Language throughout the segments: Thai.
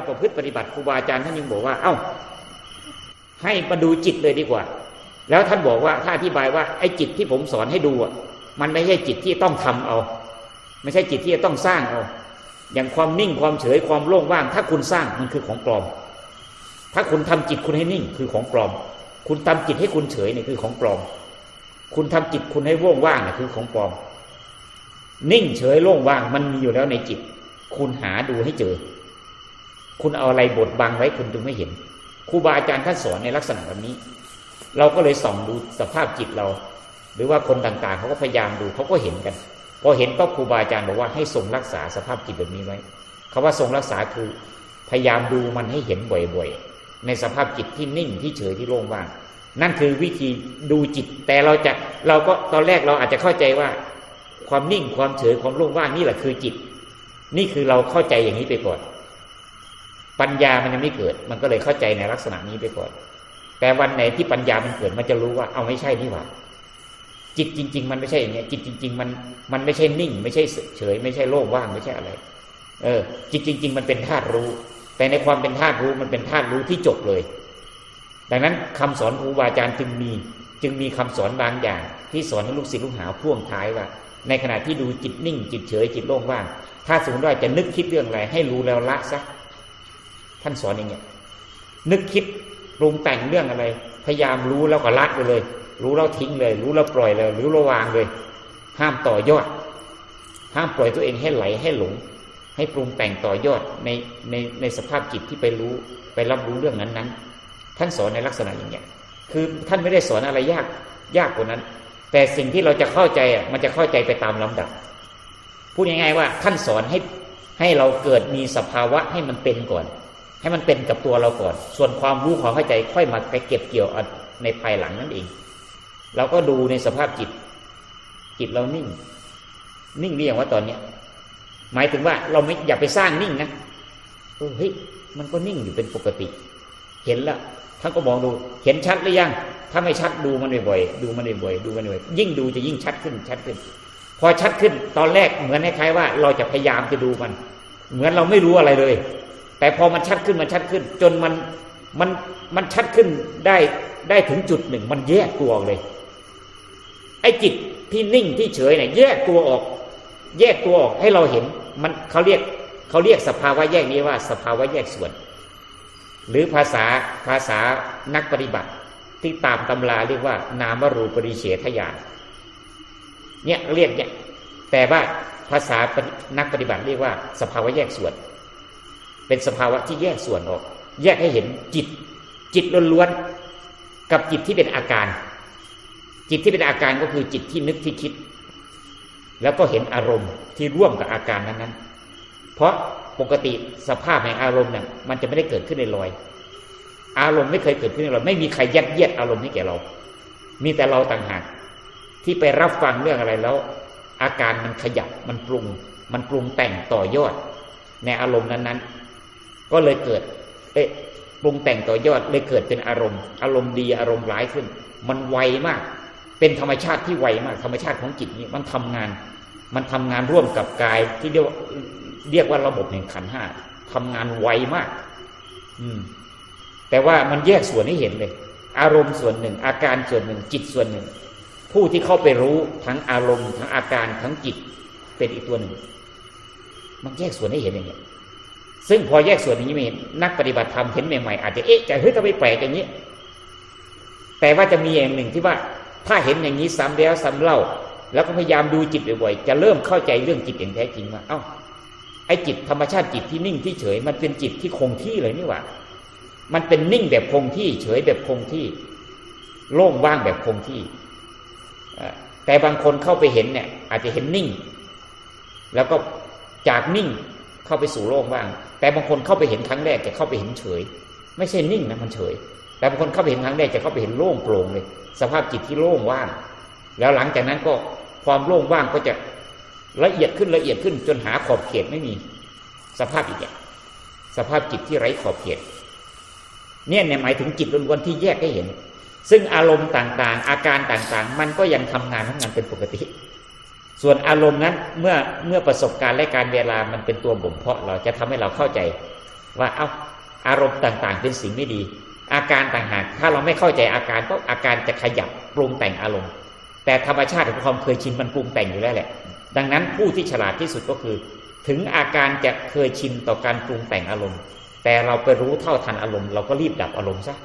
เราประพฤติปฏิบัติครูบาอาจารย์ท่านยังบอกว่า เอ้า ให้มาดูจิตเลยดีกว่า แล้วท่านบอกว่าถ้าอธิบายว่าไอ้จิตที่ผมสอนให้ดูอะ มันไม่ใช่จิตที่ต้องทำเอา ไม่ใช่จิตที่จะต้องสร้างเอา อย่างความนิ่งความเฉยความโล่งว่าง ถ้าคุณสร้างมันคือของปลอม ถ้าคุณทำจิตคุณให้นิ่งคือของปลอม คุณทำจิตให้คุณเฉยเนี่ยคือของปลอม คุณทำจิตคุณให้โล่งว่างเนี่ยคือของปลอม นิ่งเฉยโล่งว่างมันมีอยู่แล้วในจิต คุณหาดูให้เจอ คุณเอาอะไรบดบังไว้คุณจึงไม่เห็นครูบาอาจารย์ท่านสอนในลักษณะแบบนี้ เราก็เลยส่องดูสภาพจิตเรา หรือว่าคนต่างๆเขาก็พยายามดูเขาก็เห็นกัน พอเห็นก็ครูบาอาจารย์บอกว่าให้ทรงรักษาสภาพจิตแบบนี้ไว้คาว่าทรงรักษาคือพยายามดูมันให้เห็นบ่อยๆ ในสภาพจิตที่นิ่งที่เฉยที่โล่งว่างนั่นคือวิธีดูจิต แต่เราจะเราก็ตอนแรกเราอาจจะเข้าใจว่า ความนิ่งความเฉยความโล่งว่างนี่แหละคือจิต นี่คือเราเข้าใจอย่างนี้ไปก่อน ปัญญามันยังไม่เกิด มันก็เลยเข้าใจในลักษณะนี้ไปก่อน แต่วันไหนที่ปัญญามันเกิด มันจะรู้ว่า เอาไม่ใช่นี่หว่า จิตจริง ๆ มันไม่ใช่อย่างเงี้ย จิตจริง ๆ มัน มันไม่ใช่นิ่ง ไม่ใช่เฉย ไม่ใช่โล่งว่าง ไม่ใช่อะไร เออ จิตจริง ๆ มันเป็นธาตุรู้ แต่ในความเป็นธาตุรู้มันเป็นธาตุรู้ที่จบเลย ดังนั้นคำสอนครูบาอาจารย์จึงมี จึงมีคำสอนบางอย่าง ที่สอนให้ลูกศิษย์ลูกหาพ่วงท้ายว่า ในขณะที่ดูจิตนิ่ง จิตเฉย จิตโล่งว่าง ถ้าสมมติว่าจะนึกคิดเรื่องอะไรให้รู้แล้วละซะ ท่านสอนอย่างเงี้ยนึกคิดปรุงแต่งเรื่องอะไร พยายามรู้แล้วก็ละไปเลย รู้แล้วทิ้งเลย รู้แล้วปล่อยเลยรู้แล้ววางเลย ห้ามต่อยอด ห้ามปล่อยตัวเองให้ไหลให้หลง ให้ปรุงแต่งต่อยอดในในในสภาพจิตที่ไปรู้ไปรับรู้เรื่องนั้นๆ ท่านสอนในลักษณะอย่างเงี้ยคือท่านไม่ได้สอนอะไรยากยากกว่านั้น แต่สิ่งที่เราจะเข้าใจอะมันจะเข้าใจไปตามลำดับ พูดง่ายๆว่าท่านสอนให้ให้เราเกิดมีสภาวะให้มันเป็นก่อน ให้มันเป็นกับตัวเราก่อน ส่วนความรู้ความเข้าใจค่อยมาไปเก็บเกี่ยวในภายหลังนั่นเอง เราก็ดูในสภาพจิต จิตเรานิ่ง นิ่งหรือยังว่าตอนเนี้ยหมายถึงว่าเราไม่อย่าไปสร้างนิ่งนะเออเฮ้ยมันก็นิ่งอยู่เป็นปกติ เห็นแล้วท่านก็มองดูเห็นชัดหรือยัง ถ้าไม่ชัดดูมันบ่อยๆดูมันบ่อยๆดูมันบ่อยๆยิ่งดูจะยิ่งชัดขึ้นชัดขึ้น พอชัดขึ้นตอนแรกเหมือนคล้ายๆว่า เราจะพยายามจะดูมัน เหมือนเราไม่รู้อะไรเลย แต่พอมันชัดขึ้นมันชัดขึ้น จนมันมันมันชัดขึ้นได้ได้ถึงจุดหนึ่ง มันแยกตัวออกเลย ไอ้จิตที่นิ่งที่เฉยเนี่ยแยกตัวออก แยกตัวออกให้เราเห็นมันเขาเรียกเขาเรียกสภาวะแยกนี้ว่า สภาวะแยกส่วน หรือภาษาภาษานักปฏิบัติที่ตามตำราเรียกว่า นามรูปริเฉทญาณเนี่ยเรียกเนี่ยแต่ว่าภาษานักปฏิบัติเรียกว่า สภาวะแยกส่วน เป็นสภาวะที่แยกส่วนออก แยกให้เห็นจิต จิตล้วนๆกับจิตที่เป็นอาการ จิตที่เป็นอาการก็คือจิตที่นึกที่คิด แล้วก็เห็นอารมณ์ที่ร่วมกับอาการนั้นๆ เพราะปกติสภาพแห่งอารมณ์เนี่ยมันจะไม่ได้เกิดขึ้นในลอย อารมณ์ไม่เคยเกิดขึ้นในลอยไม่มีใครยัดเยียดอารมณ์ให้แก่เรา มีแต่เราต่างหากที่ไปรับฟังเรื่องอะไรแล้ว อาการมันขยับมันปรุง มันปรุงแต่งต่อยอด ในอารมณ์นั้นๆ ก็เลยเกิดเอ๊ะปรุงแต่งต่อยอดเลยเกิดเป็นอารมณ์ อารมณ์ดีอารมณ์ร้ายขึ้น มันไวมาก เป็นธรรมชาติที่ไวมาก ธรรมชาติของจิตนี่มันทำงาน มันทำงานร่วมกับกายที่เรียกว่าเรียกว่าระบบแห่งขันห้าทำงานไวมาก อืม แต่ว่ามันแยกส่วนให้เห็นเลย อารมณ์ส่วนหนึ่ง อาการส่วนหนึ่ง จิตส่วนหนึ่ง ผู้ที่เข้าไปรู้ทั้งอารมณ์ทั้งอาการทั้งจิตเป็นอีกตัวหนึ่ง มันแยกส่วนให้เห็นอย่างนี้ ซึ่งพอแยกส่วนอย่างนี้ม่เห็นนักปฏิบัติธรรมเห็นใหม่ๆอาจจะเอ๊ะใจเฮ้ยทำไมแปลกอย่างนี้ แต่ว่าจะมีอย่างหนึ่งที่ว่าถ้าเห็นอย่างนี้ซ้ำแล้วซ้ำเล่า แล้วก็พยายามดูจิตบ่อยๆจะเริ่มเข้าใจเรื่องจิตอย่างแท้จริงว่าเอ้าไอ้จิตธรรมชาติจิตที่นิ่งที่เฉย มันเป็นจิตที่คงที่เลยนี่หว่า มันเป็นนิ่งแบบคงที่ เฉยแบบคงที่ โล่งว่างแบบคงที่แต่บางคนเข้าไปเห็นเนี่ย อาจจะเห็นนิ่ง แล้วก็จากนิ่ง เข้าไปสู่โล่งว่าง แต่บางคนเข้าไปเห็นครั้งแรกจะเข้าไปเห็นเฉย ไม่ใช่นิ่งนะมันเฉย แต่บางคนเข้าไปเห็นครั้งแรกจะเข้าไปเห็นโล่งโปร่งเลย สภาพจิตที่โล่งว่าง แล้วหลังจากนั้นก็ความโล่งว่างก็จะละเอียดขึ้นละเอียดขึ้น จนหาขอบเขตไม่มี สภาพอีกอย่างสภาพจิตที่ไร้ขอบเขต เนี่ยเนี่ยหมายถึงจิตล้วนๆที่แยกให้เห็น ซึ่งอารมณ์ต่างๆ อาการต่างๆ มันก็ยังทำงานทำงานเป็นปกติ ส่วนอารมณ์นั้นเมื่อเมื่อประสบการณ์และการเวลามันเป็นตัวบ่มเพาะเราจะทำให้เราเข้าใจ ว่าเอาอารมณ์ต่างๆ เป็นสิ่งไม่ดี อาการต่างหากถ้าเราไม่เข้าใจอาการก็อาการจะขยับปรุงแต่งอารมณ์ แต่ธรรมชาติของความเคยชินมันปรุงแต่งอยู่แล้วแหละ ดังนั้นผู้ที่ฉลาดที่สุดก็คือ ถึงอาการจะเคยชินต่อการปรุงแต่งอารมณ์ แต่เราไปรู้เท่าทันอารมณ์เราก็รีบดับอารมณ์ซะ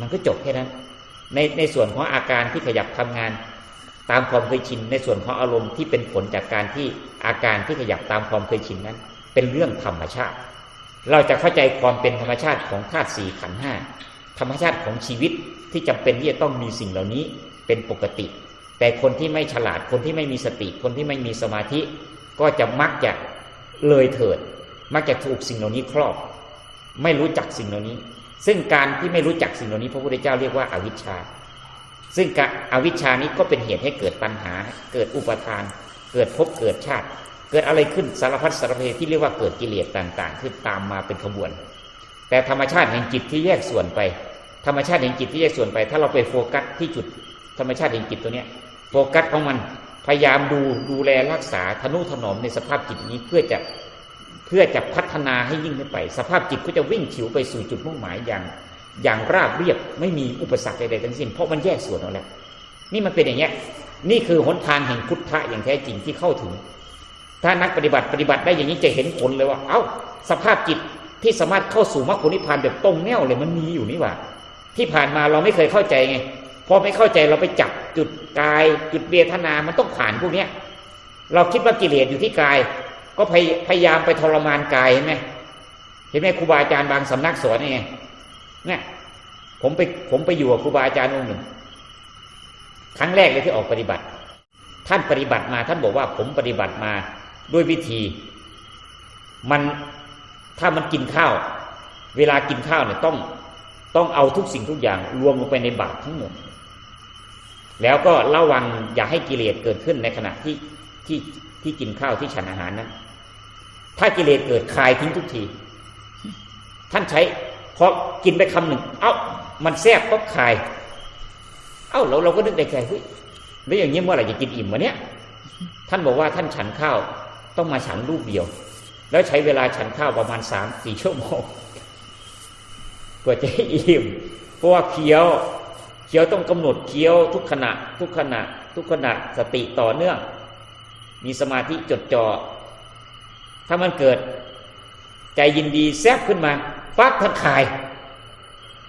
มันก็จบแค่นั้น ในในส่วนของอาการที่ขยับทำงาน ตามความเคยชินในส่วนของอารมณ์ที่เป็นผลจากการที่อาการที่ขยับตามความเคยชินนั้น เป็นเรื่องธรรมชาติ เราจะเข้าใจความเป็นธรรมชาติของธาตุสี่ขันธ์ห้าธรรมชาติของชีวิตที่จำเป็นที่จะต้องมีสิ่งเหล่านี้เป็นปกติ แต่คนที่ไม่ฉลาดคนที่ไม่มีสติคนที่ไม่มีสมาธิ ก็จะมักจะเลยเถิด มักจะถูกสิ่งเหล่านี้ครอบ ไม่รู้จักสิ่งเหล่านี้ ซึ่งการที่ไม่รู้จักสิ่งเหล่านี้ พระพุทธเจ้าเรียกว่าอาวิชชา ซึ่งการอวิชชานี้ก็เป็นเหตุให้เกิดปัญหา เกิดอุปทาน เกิดภพเกิดชาติ เกิดอะไรขึ้นสารพัดสารเพที่เรียกว่าเกิดกิเลสต่างๆ ขึ้นตามมาเป็นขบวน แต่ธรรมชาติแห่งจิตที่แยกส่วนไป ธรรมชาติแห่งจิตที่แยกส่วนไป ถ้าเราไปโฟกัสที่จุดธรรมชาติแห่งจิตตัวเนี้ยโฟกัสของมันพยายามดูดูแลรักษาทนุถนอมในสภาพจิตนี้เพื่อจะเพื่อจะพัฒนาให้ยิ่งขึ้นไป สภาพจิตก็จะวิ่งฉิวไปสู่จุดมุ่งหมายอย่าง อย่างราบเรียบไม่มีอุปสรรคใดๆทั้งสิ้น เพราะมันแยกส่วนออกแล้วนี่มันเป็นอย่างเงี้ยนี่คือหนทางแห่งพุทธะอย่างแท้จริงที่เข้าถึง ถ้านักปฏิบัติปฏิบัติได้อย่างนี้จะเห็นผลเลยว่า เอ้า สภาพจิตที่สามารถเข้าสู่มรรคผลนิพพานแบบตรงแนวเลยมันมีอยู่นี่หว่า ที่ผ่านมาเราไม่เคยเข้าใจไงพอไม่เข้าใจเราไปจับจุดกาย จุดเวทนา มันต้องผ่านพวกเนี้ย เราคิดว่ากิเลสอยู่ที่กาย ก็พยพยายามไปทรมานกายเห็นไหมเห็นไหมครูบาอาจารย์บางสำนักสอนไง เนี่ย ผมไปผมไปอยู่กับครูบาอาจารย์องค์หนึ่ง ครั้งแรกเลยที่ออกปฏิบัติ ท่านปฏิบัติมา ท่านบอกว่าผมปฏิบัติมาด้วยวิธี มันถ้ามันกินข้าว เวลากินข้าวเนี่ยต้องต้องเอาทุกสิ่งทุกอย่าง รวมลงไปในบาตรทั้งหมด แล้วก็ระวังอย่าให้กิเลสเกิดขึ้นในขณะที่ที่ที่กินข้าวที่ฉันอาหารนั้นถ้ากิเลสเกิดคลายทิ้งทุกที ท่านใช้ พอกินไปคำหนึ่ง เอ้า มันแซ่บก็คาย เอ้าเราเราก็นึกในใจเฮ้ยแล้วอย่างนี้เมื่อไหร่จะกินอิ่มวะเนี้ยท่านบอกว่าท่านฉันข้าวต้องมาฉันรูปเดียว แล้วใช้เวลาฉันข้าวประมาณสามสี่ชั่วโมงกว่าจะให้อิ่มเพราะว่าเคี้ยวเคี้ยวต้องกำหนดเคี้ยวทุกขณะ ทุกขณะ ทุกขณะสติต่อเนื่อง มีสมาธิจดจอ่อถ้ามันเกิด ใจยินดีแซบขึ้นมา ปั๊บท่านคาย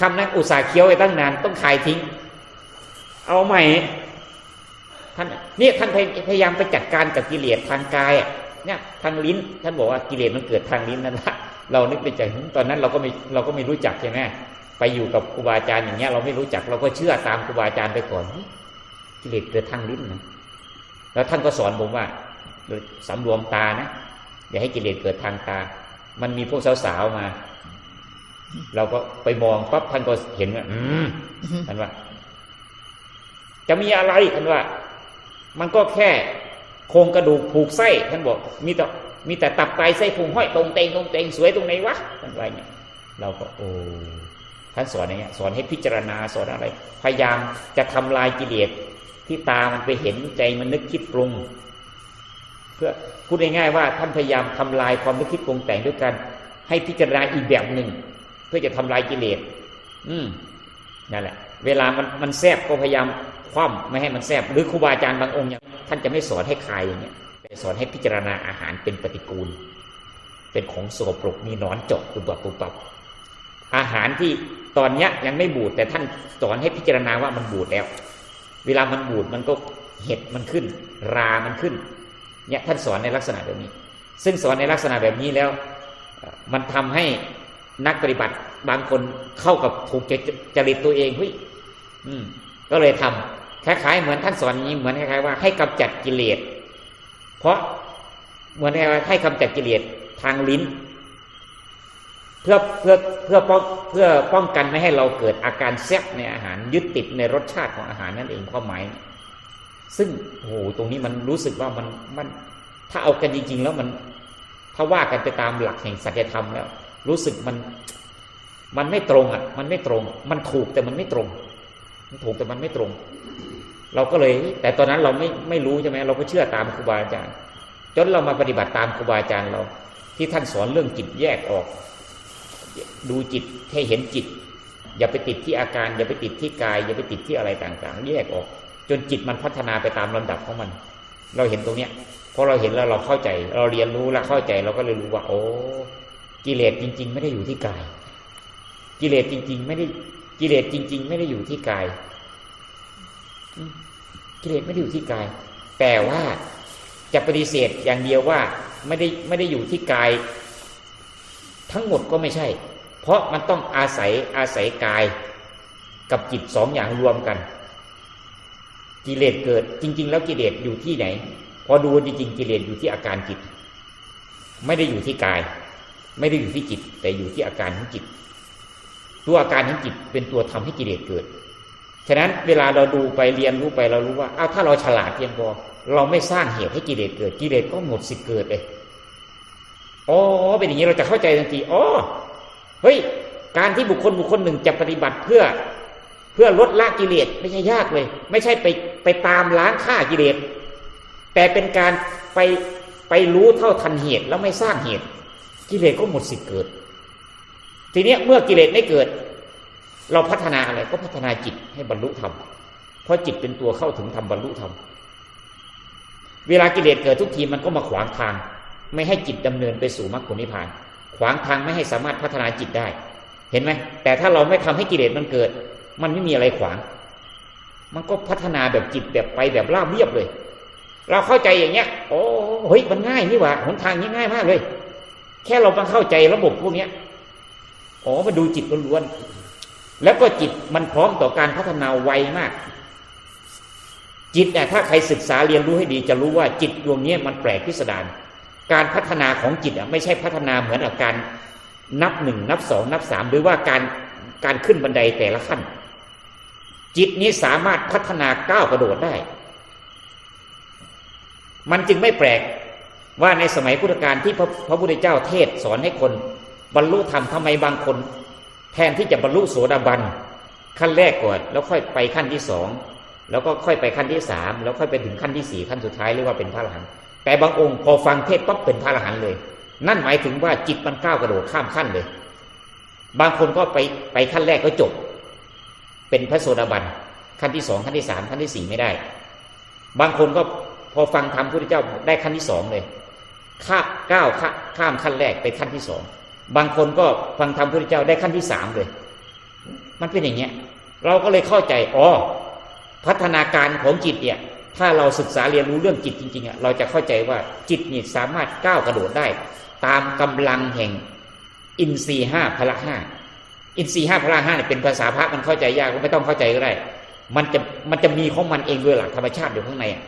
คำนั้นอุตส่าห์เคี้ยวไปตั้งนาน ต้องคายทิ้ง เอาใหม่ท่านเนี่ยท่านพยายามไปจัดการกับกิเลสทางกายเนี่ยทางลิ้น ท่านบอกว่ากิเลสมันเกิดทางลิ้นนั่นแหละเรานึกในใจตอนนั้นเราก็ไม่เราก็ไม่รู้จักใช่ไหมไปอยู่กับครูบาอาจารย์อย่างเงี้ย เราไม่รู้จักเราก็เชื่อตามครูบาอาจารย์ไปก่อนกิเลสเกิดทางลิ้นนะแล้วท่านก็สอนผมว่าสำรวมตานะอย่าให้กิเลสเกิดทางตา มันมีพวกสาวๆมา เราก็ไปมองปั๊บท่านก็เห็นว่าอืมท่านว่า จะมีอะไรท่านว่า มันก็แค่โครงกระดูกผูกไส้ท่านบอก มีแต่มีแต่ตับไตไส้พุงห้อยตรงเตงตรงเตงสวยตรงไหนวะท่านว่าเนี่ยเราก็โอ้ท่านสอนอย่างเงี้ยสอนให้พิจารณาสอนอะไร พยายามจะทำลายกิเลสที่ตามันไปเห็นใจมันนึกคิดปรุง เพื่อพูดง่ายๆว่าท่านพยายามทำลายความนึกคิดปรุงแต่งด้วยกัน ให้พิจารณาอีกแบบหนึ่งเพื่อจะทำลายกิเลส อืมนั่นแหละ เวลามันมันแทบก็พยายามคว่ำไม่ให้มันแทบหรือครูบาอาจารย์บางองค์อย่างท่านจะไม่สอนให้คลายอย่างเงี้ยแต่สอนให้พิจารณาอาหารเป็นปฏิกูล เป็นของโสโปรกมีหนอนเจาะปุบปับปุบปับอาหารที่ตอนเนี้ยยังไม่บูดแต่ท่านสอนให้พิจารณาว่ามันบูดแล้ว เวลามันบูดมันก็เห็ดมันขึ้น รามันขึ้น เนี่ยท่านสอนในลักษณะแบบนี้ ซึ่งสอนในลักษณะแบบนี้แล้ว มันทำให้ นักปฏิบัติบางคนเข้ากับถูกจริตตัวเองเฮ้ยก็เลยทำคล้ายๆเหมือนท่านสอนนี้เหมือนคล้ายๆว่าให้กำจัดกิเลสเพราะเหมือนให้กำจัดกิเลสทางลิ้น เพื่อเพื่อเพื่อป้องเพื่อป้องกันไม่ให้เราเกิดอาการแซ่บในอาหารยึดติดในรสชาติของอาหารนั่นเองความหมายซึ่งโอ้โหตรงนี้มันรู้สึกว่ามันมัน ถ้าเอากันจริงๆแล้วมัน ถ้าว่ากันไปตามหลักแห่งสัจธรรมแล้ว รู้สึกมันมันไม่ตรงอะ มันไม่ตรง มันถูกแต่มันไม่ตรง มันถูกแต่มันไม่ตรง เราก็เลย แต่ตอนนั้นเราไม่ไม่รู้ใช่ไหมเราก็เชื่อตามครูบาอาจารย์ จนเรามาปฏิบัติตามครูบาอาจารย์เรา ที่ท่านสอนเรื่องจิตแยกออก ดูจิตให้เห็นจิต อย่าไปติดที่อาการ อย่าไปติดที่กาย อย่าไปติดที่อะไรต่างๆ แยกออก จนจิตมันพัฒนาไปตามลำดับของมัน เราเห็นตรงเนี้ยพอเราเห็นแล้วเราเข้าใจ เราเรียนรู้แล้วเข้าใจเราก็เลยรู้ว่า โอ้ กิเลสจริง ๆ ไม่ได้อยู่ที่กาย กิเลสจริง ๆ ไม่ได้กิเลสจริง ๆ ไม่ได้อยู่ที่กาย กิเลสไม่ได้อยู่ที่กาย แต่ว่าจะปฏิเสธอย่างเดียวว่าไม่ได้ไม่ได้อยู่ที่กาย ทั้งหมดก็ไม่ใช่ เพราะมันต้องอาศัยอาศัยกาย กับจิตสองอย่างรวมกัน กิเลสเกิดจริง ๆ แล้วกิเลสอยู่ที่ไหน พอดูจริงๆกิเลสอยู่ที่อาการจิต ไม่ได้อยู่ที่กาย ไม่ได้อยู่ที่จิต แต่อยู่ที่อาการของจิต ตัวอาการของจิตเป็นตัวทำให้กิเลสเกิด ฉะนั้นเวลาเราดูไปเรียนรู้ไปเรารู้ว่าอ้าวถ้าเราฉลาดเพียงพอเราไม่สร้างเหตุให้กิเลสเกิดกิเลสก็หมดสิทธิ์เกิดเลยอ๋อเป็นอย่างนี้เราจะเข้าใจทันทีอ๋อเฮ้ย การที่บุคคลบุคคลหนึ่งจะปฏิบัติเพื่อเพื่อลดละกิเลสไม่ใช่ยากเลย ไม่ใช่ไปไปตามล้างฆ่ากิเลสแต่เป็นการไปไปรู้เท่าทันเหตุแล้วไม่สร้างเหตุ กิเลสก็หมดสิทธิ์เกิด ทีนี้เมื่อกิเลสไม่เกิด เราพัฒนาอะไรก็พัฒนาจิตให้บรรลุธรรมเพราะจิตเป็นตัวเข้าถึงธรรมบรรลุธรรมเวลากิเลสเกิดทุกทีมันก็มาขวางทาง ไม่ให้จิตดำเนินไปสู่มรรคผลนิพพาน ขวางทางไม่ให้สามารถพัฒนาจิตได้ เห็นไหมแต่ถ้าเราไม่ทำให้กิเลสมันเกิด มันไม่มีอะไรขวาง มันก็พัฒนาแบบจิตแบบไปแบบราบเรียบเลย เราเข้าใจอย่างเงี้ยโอ้เฮ้ยมันง่ายนี่หว่าหนทางนี้ง่ายมากเลย แค่เรามาเข้าใจระบบพวกนี้อ๋อมาดูจิตล้วนๆแล้วก็จิตมันพร้อมต่อการพัฒนาไวมาก จิตเนี่ยถ้าใครศึกษาเรียนรู้ให้ดี จะรู้ว่าจิตดวงนี้มันแปลกพิสดารการพัฒนาของจิตอะไม่ใช่พัฒนาเหมือนกับการนับหนึ่งนับสองนับสามหรือว่าการการขึ้นบันไดแต่ละขั้น จิตนี้สามารถพัฒนาก้าวกระโดดได้ มันจึงไม่แปลก ว่าในสมัยพุทธกาลที่พระพระพุทธเจ้าเทศสอนให้คนบรรลุธรรมทำไมบางคน แทนที่จะบรรลุโสดาบันขั้นแรกก่อน แล้วค่อยไปขั้นที่สองแล้วก็ค่อยไปขั้นที่สามแล้วค่อยไปถึงขั้นที่สี่ขั้นสุดท้ายเรียกว่าเป็นพระอรหันต์แต่บางองค์พอฟังเทศปั๊บเป็นพระอรหันต์เลย นั่นหมายถึงว่าจิตมันก้าวกระโดดข้ามขั้นเลย บางคนก็ไปไปขั้นแรกก็จบ เป็นพระโสดาบันขั้นที่สองขั้นที่สามขั้นที่สี่ไม่ได้ บางคนก็พอฟังธรรมพุทธเจ้าได้ขั้นที่สองเลย ข้าก้าวข้ามขั้นแรกไปขั้นที่สองบางคนก็ฟังธรรมพระพุทธเจ้าได้ขั้นที่สามเลย มันเป็นอย่างเงี้ย เราก็เลยเข้าใจอ๋อพัฒนาการของจิตเนี่ย ถ้าเราศึกษาเรียนรู้เรื่องจิตจริงๆอะเราจะเข้าใจว่าจิตนี่สามารถก้าวกระโดดได้ ตามกำลังแห่งอินทรีห้าพละห้าอินทรีห้าพละห้าเนี่ยเป็นภาษาพระมันเข้าใจยากก็ไม่ต้องเข้าใจก็ได้ มันจะมันจะมีของมันเองด้วยหลักธรรมชาติอยู่ข้างในอะ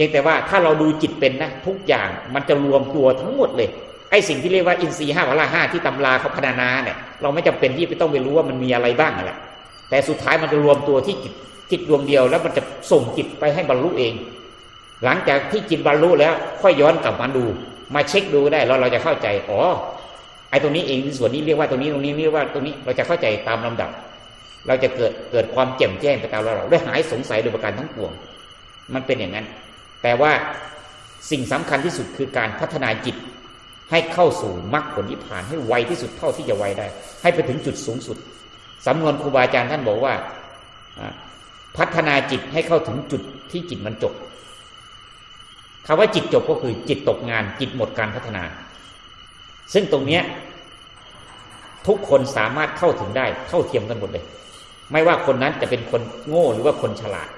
พียงแต่ว่าถ้าเราดูจิตเป็นนะทุกอย่างมันจะรวมตัวทั้งหมดเลยไอ้สิ่งที่เรียกว่าอินทรีย์ห้าพละห้าที่ตำราเขาพัฒนาเนี่ยเราไม่จำเป็นที่จะต้องไปรู้ว่ามันมีอะไรบ้างแหละแต่สุดท้ายมันจะรวมตัวที่จิตจิตดวงเดียว แล้วมันจะส่งจิตไปให้บรรลุเอง หลังจากที่จิตบรรลุแล้ว ค่อยย้อนกลับมาดู มาเช็คดูได้แล้วเราจะเข้าใจอ๋อไอ้ตรงนี้เองส่วนนี้เรียกว่าตรงนี้ตรงนี้เรียกว่าตรงนี้เราจะเข้าใจตามลำดับ เราจะเกิดเกิดความแจ่มแจ้งไปตามเราได้หายสงสัยโดยประการทั้งปวง มันเป็นอย่างนั้น แต่ว่าสิ่งสำคัญที่สุดคือการพัฒนาจิต ให้เข้าสู่มรรคผลนิพพานให้ไวที่สุดเท่าที่จะไวได้ ให้ไปถึงจุดสูงสุดสำนวนครูบาอาจารย์ท่านบอกว่าพัฒนาจิตให้เข้าถึงจุดที่จิตมันจบคำว่าจิตจบก็คือจิตตกงานจิตหมดการพัฒนา ซึ่งตรงเนี้ยทุกคนสามารถเข้าถึงได้เท่าเทียมกันหมดเลย ไม่ว่าคนนั้นจะเป็นคนโง่หรือว่าคนฉลาด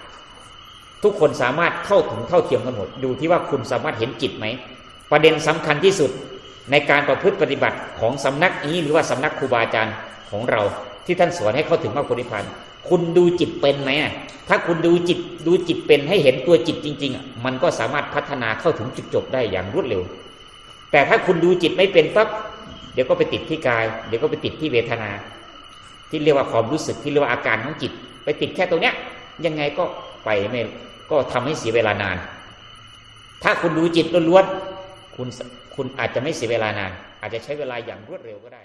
ทุกคนสามารถเข้าถึงเท่าเทียมกันหมด ดูที่ว่าคุณสามารถเห็นจิตไหม ประเด็นสำคัญที่สุดในการประพฤติปฏิบัติของสำนักนี้หรือว่าสำนักครูบาอาจารย์ของเรา ที่ท่านสอนให้เข้าถึงมรรคผลนิพพานคุณดูจิตเป็นไหมถ้าคุณดูจิตดูจิตเป็นให้เห็นตัวจิตจริงๆมันก็สามารถพัฒนาเข้าถึงจุดจบได้อย่างรวดเร็ว แต่ถ้าคุณดูจิตไม่เป็นปั๊บเดี๋ยวก็ไปติดที่กาย เดี๋ยวก็ไปติดที่เวทนา ที่เรียกว่าความรู้สึกที่เรียกว่าอาการของจิต ไปติดแค่ตรงเนี้ยยังไงก็ไปไม่ ก็ทำให้เสียเวลานาน ถ้าคุณดูจิตล้วนๆคุณคุณอาจจะไม่เสียเวลานาน อาจจะใช้เวลาอย่างรวดเร็วก็ได้